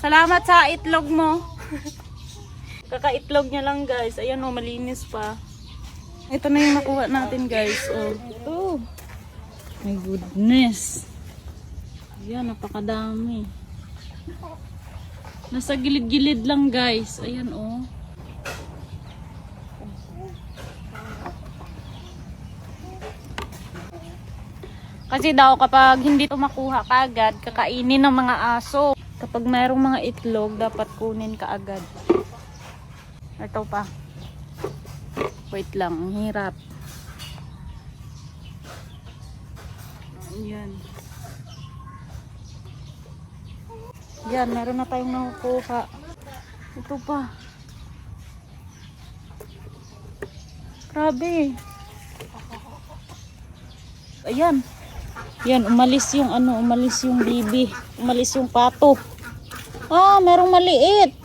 Salamat sa itlog mo. Kakaitlog niya lang guys. Ayan oh, malinis pa. Ito na yung nakuha natin guys. Oh. Ito. My goodness. Ayan, napakadami. Nasa gilid-gilid lang guys. Ayan oh. Kasi daw kapag hindi ito makuha kaagad, kakainin ng mga aso. Kapag mayroong mga itlog, dapat kunin kaagad. Ito pa. Wait lang, ang hirap. Ayan. Yan, meron na tayong nakukuha. Ito pa. Grabe. Ayan. Yan, umalis yung ano, umalis yung bibi. Umalis yung pato. Ah, merong maliit.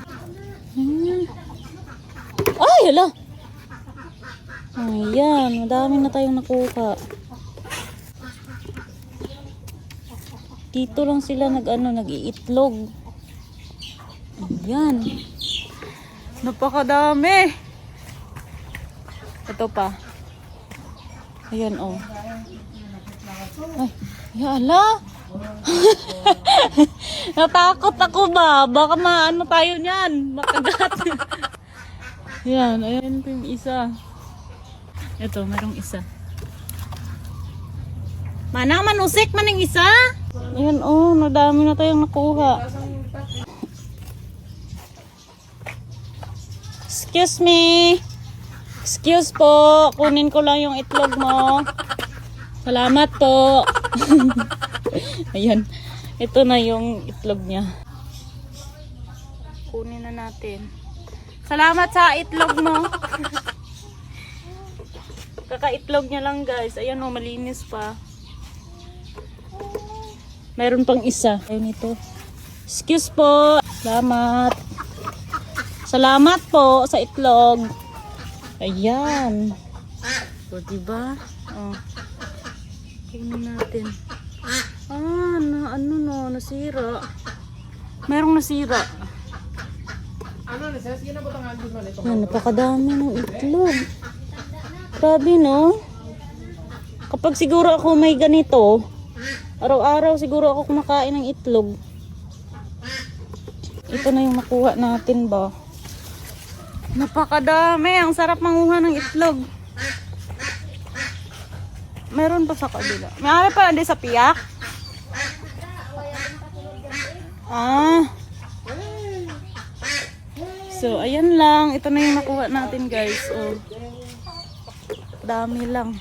Hmm. Ay, hala. Ayan, madami na tayong nakuha. Dito lang sila nag ano, nag-iitlog. Ayan. Napakadami. Ito pa. Ayan, oh. Ay, yala. Natakot ako ba? Baka maano tayo niyan. Makagat. Yan, ayan po yung isa. Ito, merong isa. Manang manusik man isa. Ayan, oh, nadami na tayong nakuha. Excuse me. Excuse po, kunin ko lang yung itlog mo. Salamat po. Ayan. Ito na yung itlog niya. Kunin na natin. Salamat sa itlog mo. Kakaitlog niya lang guys. Ayan o, malinis pa. Meron pang isa. Ayun ito. Excuse po. Salamat. Salamat po sa itlog. Ayan. O, diba? Oh. Tingnan natin. Ah, na, ano no, nasira. Merong nasira. Ano na siya? Sige na ba tangan doon man ito? Napakadami ng itlog. Grabe, no? Kapag siguro ako may ganito, araw-araw siguro ako kumakain ng itlog. Ito na yung nakuha natin ba? Napakadami. Ang sarap manguha ng itlog. Meron pa sa kabila. May pa hindi sa piyak? Ah. So, ayan lang. Ito na yung nakuha natin, guys. Oh. Dami lang.